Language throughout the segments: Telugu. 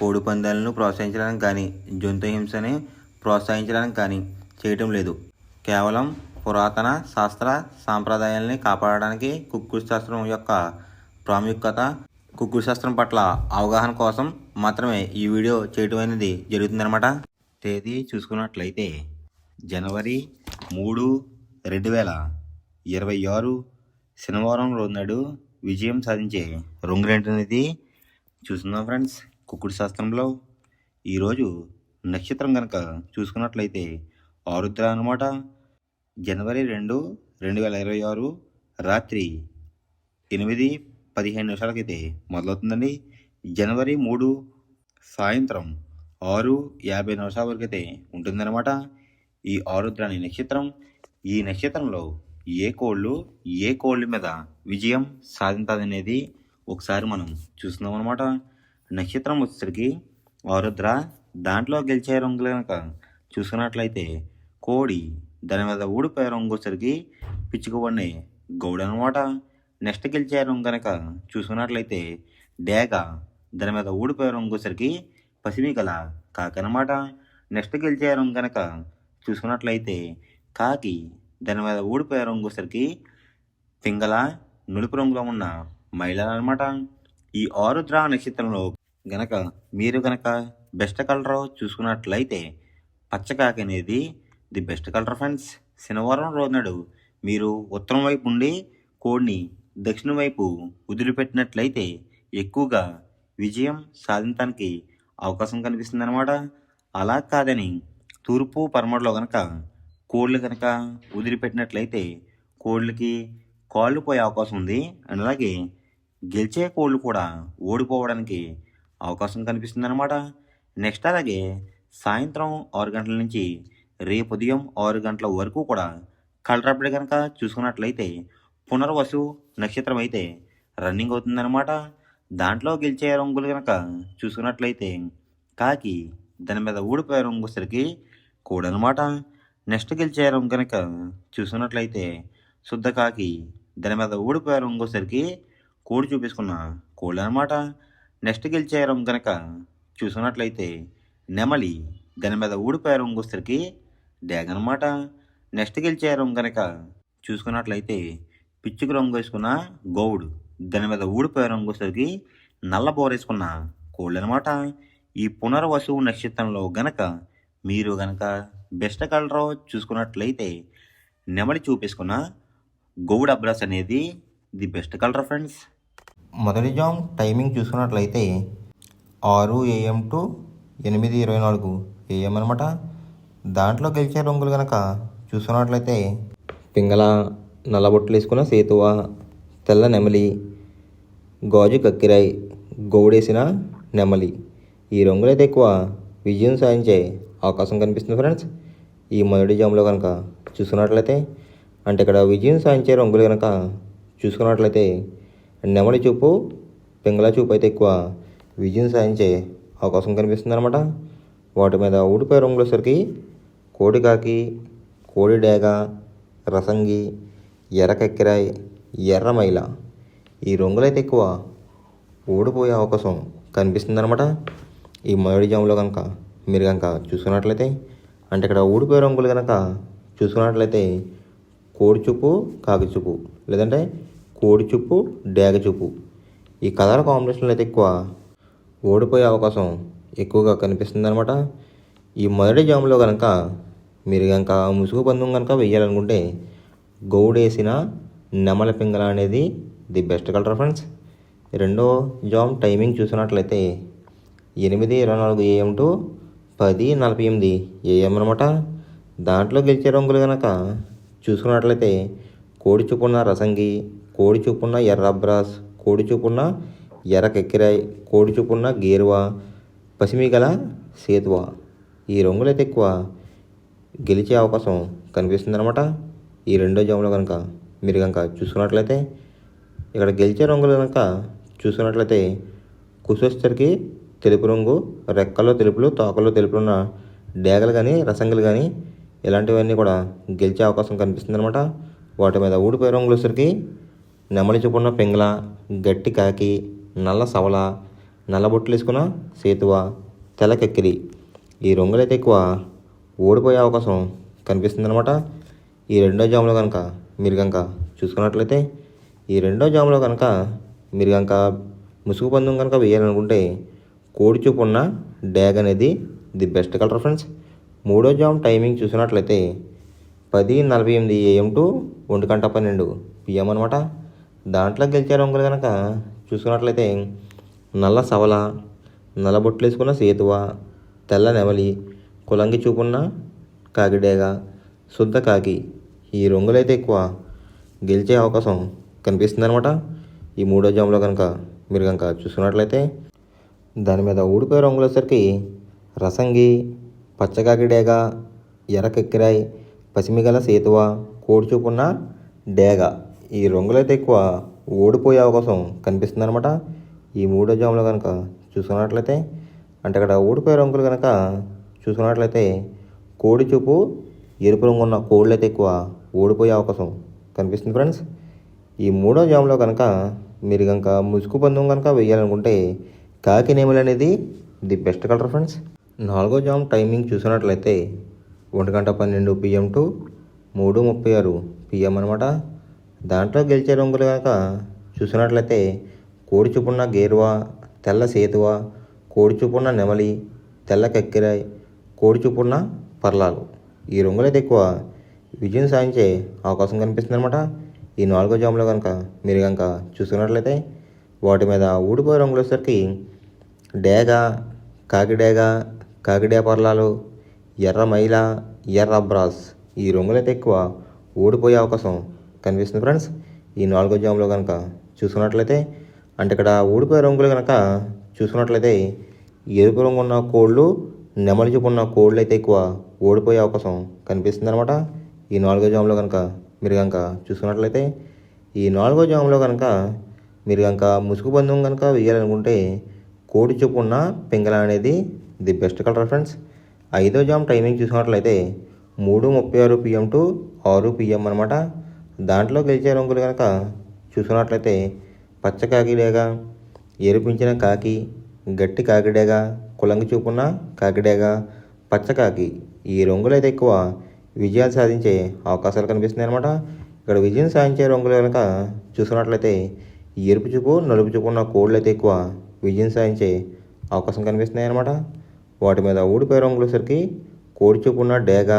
కోడి పందాలను ప్రోత్సహించడానికి కానీ జంతు హింసని ప్రోత్సహించడానికి కానీ చేయటం లేదు. కేవలం పురాతన శాస్త్ర సాంప్రదాయాల్ని కాపాడడానికి కుక్కుడు శాస్త్రం యొక్క ప్రాముఖ్యత కుక్కుడు శాస్త్రం పట్ల అవగాహన కోసం మాత్రమే ఈ వీడియో చేయటం అనేది జరుగుతుందన్నమాట. తేదీ చూసుకున్నట్లయితే జనవరి మూడు రెండు వేల ఇరవై ఆరు శనివారం రోజు నాడు విజయం సాధించే రంగులేంటనేది చూస్తున్నాం ఫ్రెండ్స్. కుక్కుడు శాస్త్రంలో ఈరోజు నక్షత్రం కనుక చూసుకున్నట్లయితే ఆరుద్ర అనమాట జనవరి రెండు రెండు వేల ఇరవై ఆరు రాత్రి ఎనిమిది పదిహేను నిమిషాలకైతే మొదలవుతుందండి. జనవరి మూడు సాయంత్రం ఆరు యాభై నిమిషాల వరకు అయితే ఉంటుందన్నమాట ఈ ఆరుద్ర అనే నక్షత్రం. ఈ నక్షత్రంలో ఏ కోళ్ళు ఏ కోళ్ళ మీద విజయం సాధించాలనేది ఒకసారి మనం చూస్తున్నాం అనమాట నక్షత్రం వచ్చేసరికి ఆరుద్ర దాంట్లో గెలిచే రంగులు కనుక చూసుకున్నట్లయితే కోడి దాని మీద ఊడిపోయే రంగు వచ్చేసరికి పిచ్చుకోబడిన గౌడ అనమాట నెక్స్ట్ గెలిచే రంగు కనుక చూసుకున్నట్లయితే డేగ దాని మీద ఊడిపోయే రంగు వచ్చేసరికి పసిమి గల కాకనమాట నెక్స్ట్ గెలిచే రంగు కనుక చూసుకున్నట్లయితే కాకి దాని మీద ఊడిపోయే రంగు వచ్చేసరికి పింగళ నులుపు రంగులో ఉన్న మహిళలు అనమాట ఈ ఆరుద్ర నక్షత్రంలో గనక మీరు గనక బెస్ట్ కలర్ చూసుకున్నట్లయితే పచ్చకాకి అనేది ది బెస్ట్ కలర్ ఫ్రెండ్స్ శనివారం రోజు నాడు మీరు ఉత్తరం వైపు ఉండి కోడిని దక్షిణం వైపు వదిలిపెట్టినట్లయితే ఎక్కువగా విజయం సాధించడానికి అవకాశం కనిపిస్తుంది అనమాట అలా కాదని తూర్పు పరమడలో గనక కోళ్ళు కనుక వదిలిపెట్టినట్లయితే కోళ్ళకి కాళ్ళు పోయే అవకాశం ఉంది. అండ్ అలాగే గెలిచే కోళ్ళు కూడా ఓడిపోవడానికి అవకాశం కనిపిస్తుంది అనమాట నెక్స్ట్ అలాగే సాయంత్రం ఆరు గంటల నుంచి రేపు ఉదయం ఆరు గంటల వరకు కూడా కలరప్పుడు కనుక చూసుకున్నట్లయితే పునర్వసు నక్షత్రం అయితే రన్నింగ్ అవుతుందన్నమాట. దాంట్లో గెలిచే రంగులు కనుక చూసుకున్నట్లయితే కాకి దాని మీద ఊడిపోయే రంగు వచ్చేసరికి కోడనమాట నెక్స్ట్ గెలిచే రంగు కనుక చూసుకున్నట్లయితే శుద్ధ కాకి దాని మీద ఊడిపోయే రంగు సరికి కోడి చూపించుకున్న కోళ్ళు అనమాట నెక్స్ట్ గెలిచేయడం గనక కనుక చూసుకున్నట్లయితే నెమలి దాని మీద ఊడిపోయారు రంగు వచ్చేసరికి నెక్స్ట్ గెలిచేయడం గనక కనుక చూసుకున్నట్లయితే పిచ్చుకు రంగు వేసుకున్న గౌడు దాని మీద ఊడిపోయే రంగు నల్ల బోరేసుకున్న కోళ్ళు అనమాట ఈ పునర్వసువు నక్షత్రంలో గనక మీరు గనక బెస్ట్ కలర్ చూసుకున్నట్లయితే నెమలి చూపేసుకున్న గోవుడు అబ్రాస్ అనేది ది బెస్ట్ కలర్ ఫ్రెండ్స్. మొదటి జామ్ టైమింగ్ చూసుకున్నట్లయితే ఆరు ఏఎం టు ఎనిమిది ఇరవై నాలుగు ఏఎం అనమాట దాంట్లో గెలిచే రంగులు కనుక చూసుకున్నట్లయితే పింగళ నల్లబొట్లు వేసుకున్న సేతువ తెల్ల నెమలి గాజు కక్కిరాయి గోడేసిన నెమలి. ఈ రంగులైతే ఎక్కువ విజయం సాధించే అవకాశం కనిపిస్తుంది ఫ్రెండ్స్. ఈ మొదటి జామ్లో కనుక చూసుకున్నట్లయితే అంటే ఇక్కడ విజయం సాధించే రంగులు కనుక చూసుకున్నట్లయితే నెమలి చూపు పింగళ చూపు అయితే ఎక్కువ విజయం సాధించే అవకాశం కనిపిస్తుంది అనమాట వాటి మీద ఊడిపోయే రంగులు వచ్చేసరికి కోడికాకి కోడి డేగ రసంగి ఎర్ర ఎర్రమైల ఎర్ర ఈ రంగులైతే ఎక్కువ ఓడిపోయే అవకాశం కనిపిస్తుంది అనమాట ఈ మొదటి జాములో కనుక మీరు కనుక చూసుకున్నట్లయితే అంటే ఇక్కడ ఊడిపోయే రంగులు కనుక చూసుకున్నట్లయితే కోడి చూపు కాకి చూపు లేదంటే కోడి చూపు డేగ చూపు. ఈ కలర్ కాంబినేషన్లో అయితే ఎక్కువ ఓడిపోయే అవకాశం ఎక్కువగా కనిపిస్తుంది అనమాట ఈ మొదటి జాములో కనుక మీరు కనుక ముసుగు పందెం కనుక వెయ్యాలనుకుంటే గౌడేసిన నెమల పింగళ అనేది ది బెస్ట్ కలర్ ఫ్రెండ్స్. రెండో జామ్ టైమింగ్ చూసినట్లయితే ఎనిమిది ఇరవై నాలుగు ఏఎం టు పది నలభై ఎనిమిది ఏఎం అనమాట దాంట్లో గెలిచే రంగులు కనుక చూసుకున్నట్లయితే కోడి చూపున్న రసంగి కోడి చూపున్న ఎర్ర అబ్రాస్ కోడి చూపున్న ఎర్ర కెక్కిరాయ్ కోడి చూపున్న గేరువా పసిమి గల సేతువ. ఈ రంగులు అయితే ఎక్కువ గెలిచే అవకాశం కనిపిస్తుందన్నమాట. ఈ రెండో జాములో కనుక మీరు కనుక చూసుకున్నట్లయితే ఇక్కడ గెలిచే రంగులు కనుక చూసుకున్నట్లయితే కుసొచ్చరికి తెలుపు రంగు రెక్కల్లో తెలుపులు తోకల్లో తెలుపులున్న డేగలు కానీ రసంగులు కానీ ఇలాంటివన్నీ కూడా గెలిచే అవకాశం కనిపిస్తుందన్నమాట. వాటి మీద ఊడిపోయే రంగులు వచ్చరికి నెమలి చూపున్న పింగళ గట్టి కాకి నల్ల సవల నల్ల బొట్లు వేసుకున్న సేతువ తెలకెక్కిరి ఈ రంగులైతే ఎక్కువ ఓడిపోయే అవకాశం కనిపిస్తుందన్నమాట. ఈ రెండో జాములో కనుక మీరు కనుక చూసుకున్నట్లయితే ఈ రెండో జాములో కనుక మీరు కనుక ముసుగు పందెం కనుక వేయాలనుకుంటే కోడి చూపు ఉన్న డ్యాగ్ అనేది ది బెస్ట్ కలర్ ఫ్రెండ్స్. మూడో జామ్ టైమింగ్ చూసినట్లయితే పది నలభై ఎనిమిది ఏఎం టు ఒంటి గంట పన్నెండు పిఎం అనమాట దాంట్లో గెలిచే రంగులు కనుక చూసుకున్నట్లయితే నల్ల సవల నల్ల బొట్లు వేసుకున్న సేతువ తెల్ల నెమలి కులంగి చూపున్న కాకిడేగ శుద్ధ కాకి ఈ రంగులైతే ఎక్కువ గెలిచే అవకాశం కనిపిస్తుందనమాట ఈ మూడో జాములో కనుక మీరు కనుక చూసుకున్నట్లయితే దాని మీద ఊడిపోయే రంగులు వచ్చేసరికి రసంగి పచ్చకాకిడేగ ఎర్రకెక్కిరాయి పసిమిగల సేతువ కోడిచూపున్న డేగ. ఈ రంగులైతే ఎక్కువ ఓడిపోయే అవకాశం కనిపిస్తుంది అనమాట ఈ మూడో జాములో కనుక చూసుకున్నట్లయితే అంటే అక్కడ ఓడిపోయే రంగులు కనుక చూసుకున్నట్లయితే కోడి చూపు ఎరుపు రంగు ఉన్న కోళ్ళు అయితే ఎక్కువ ఓడిపోయే అవకాశం కనిపిస్తుంది ఫ్రెండ్స్. ఈ మూడో జాములో కనుక మీరు కనుక ముసుగు పందెం కనుక వేయాలనుకుంటే కాకి నేములు అనేది ది బెస్ట్ కలర్ ఫ్రెండ్స్. నాలుగో జామ్ టైమింగ్ చూసినట్లయితే ఒంటి గంట పన్నెండు పిఎం టు మూడు ముప్పై ఆరు పిఎం అనమాట దాంట్లో గెలిచే రంగులు కనుక చూసినట్లయితే కోడి చూపున్న గేరువా తెల్ల సేతువ కోడి చూపున్న నెమలి తెల్ల కక్కిరాయి కోడి చూపున్న పర్లాలు. ఈ రంగులైతే ఎక్కువ విజయం సాధించే అవకాశం కనిపిస్తుంది అనమాట ఈ నాలుగో జాములో కనుక మీరు కనుక చూసుకున్నట్లయితే వాటి మీద ఊడిపోయే రంగులు వచ్చేసరికి డేగ కాకిడేగ కాకిడే పర్లాలు ఎర్ర మైల ఎర్ర బ్రాస్ ఈ రంగులైతే ఎక్కువ ఓడిపోయే అవకాశం కనిపిస్తుంది ఫ్రెండ్స్. ఈ నాలుగో జామ్లో కనుక చూసుకున్నట్లయితే అంటే ఇక్కడ ఊడిపోయే రంగులు కనుక చూసుకున్నట్లయితే ఎరుపు రంగు ఉన్న కోళ్ళు నెమలి చూపు ఉన్న కోళ్ళు అయితే ఎక్కువ ఓడిపోయే అవకాశం కనిపిస్తుంది అనమాట ఈ నాలుగో జామ్లో కనుక మీరు కనుక చూసుకున్నట్లయితే ఈ నాలుగో జాములో కనుక మీరు కనుక ముసుగు బంధం కనుక వేయాలనుకుంటే కోడి చూపు ఉన్న పింగళ అనేది ది బెస్ట్ కలర్ ఫ్రెండ్స్. ఐదో జామ్ టైమింగ్ చూసుకున్నట్లయితే మూడు ముప్పై ఆరు పిఎం టు ఆరు పిఎం అనమాట దాంట్లో గెలిచే రంగులు కనుక చూసుకున్నట్లయితే పచ్చ కాకిడేగా ఎరిపించిన కాకి గట్టి కాకిడేగా కులంగి చూపున్న కాకిడేగా పచ్చ కాకి ఈ రంగులు అయితే ఎక్కువ విజయాలు సాధించే అవకాశాలు కనిపిస్తున్నాయి అనమాట ఇక్కడ విజయం సాధించే రంగులు కనుక చూసుకున్నట్లయితే ఈ ఎరుపు చూపు నలుపు చూపు ఉన్న కోళ్ళు అయితే ఎక్కువ విజయం సాధించే అవకాశం కనిపిస్తున్నాయి అనమాట వాటి మీద ఊడిపోయే రంగులు సరికి కోడి చూపున్న డేగ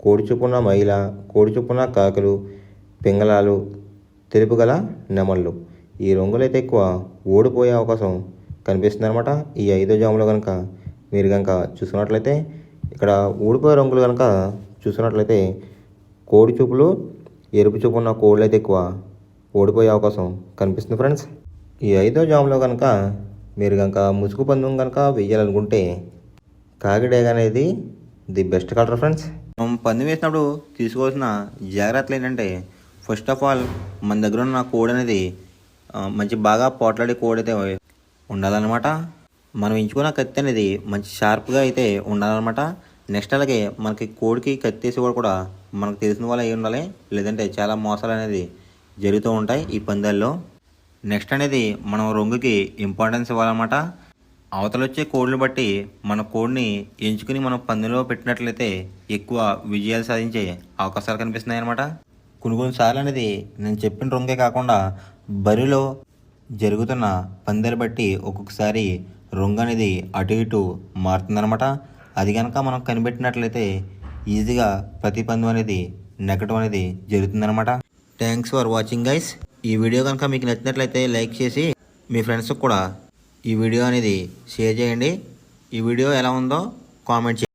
కోడి చూపున్న మైల కోడి చూపున్న కాకులు పింగళాలు తెలుపు గల నెమళ్ళు. ఈ రంగులైతే ఎక్కువ ఓడిపోయే అవకాశం కనిపిస్తుంది అనమాట ఈ ఐదో జాములు కనుక మీరు కనుక చూసుకున్నట్లయితే ఇక్కడ ఊడిపోయే రంగులు కనుక చూసుకున్నట్లయితే కోడి చూపులు ఎరుపు చూపు ఉన్న కోళ్ళు అయితే ఎక్కువ ఓడిపోయే అవకాశం కనిపిస్తుంది ఫ్రెండ్స్. ఈ ఐదో జాములో కనుక మీరు కనుక ముసుగు పందెం కనుక వెయ్యాలనుకుంటే కాకిడేగ అనేది ది బెస్ట్ కలర్ ఫ్రెండ్స్. మనం పందెం వేసినప్పుడు తీసుకోవాల్సిన జాగ్రత్తలు ఏంటంటే ఫస్ట్ ఆఫ్ ఆల్ మన దగ్గర ఉన్న కోడ్ అనేది మంచి బాగా పోట్లాడే కోడ్ అయితే ఉండాలన్నమాట. మనం ఎంచుకున్న కత్తి అనేది మంచి షార్ప్గా అయితే ఉండాలన్నమాట. నెక్స్ట్ అలాగే మనకి కోడికి కత్తి వేసి కూడా కూడా మనకు తెలిసిన వాళ్ళు అయి ఉండాలి. లేదంటే చాలా మోసాలు అనేది జరుగుతూ ఉంటాయి ఈ పందాల్లో. నెక్స్ట్ అనేది మనం రంగుకి ఇంపార్టెన్స్ ఇవ్వాలన్నమాట. అవతల వచ్చే కోడ్ని బట్టి మన కోడ్ని ఎంచుకుని మనం పందులో పెట్టినట్లయితే ఎక్కువ విజయాలు సాధించే అవకాశాలు కనిపిస్తున్నాయి అనమాట కొన్ని కొన్నిసార్లు అనేది నేను చెప్పిన రొంగే కాకుండా బరిలో జరుగుతున్న పందెలు బట్టి ఒక్కొక్కసారి రంగు అనేది అటు ఇటు మారుతుందన్నమాట. అది కనుక మనం కనిపెట్టినట్లయితే ఈజీగా ప్రతి పందెం అనేది నెగటం అనేది జరుగుతుందన్నమాట. థ్యాంక్స్ ఫర్ వాచింగ్ గైస్ ఈ వీడియో కనుక మీకు నచ్చినట్లయితే లైక్ చేసి మీ ఫ్రెండ్స్కి కూడా ఈ వీడియో అనేది షేర్ చేయండి. ఈ వీడియో ఎలా ఉందో కామెంట్ చేయండి.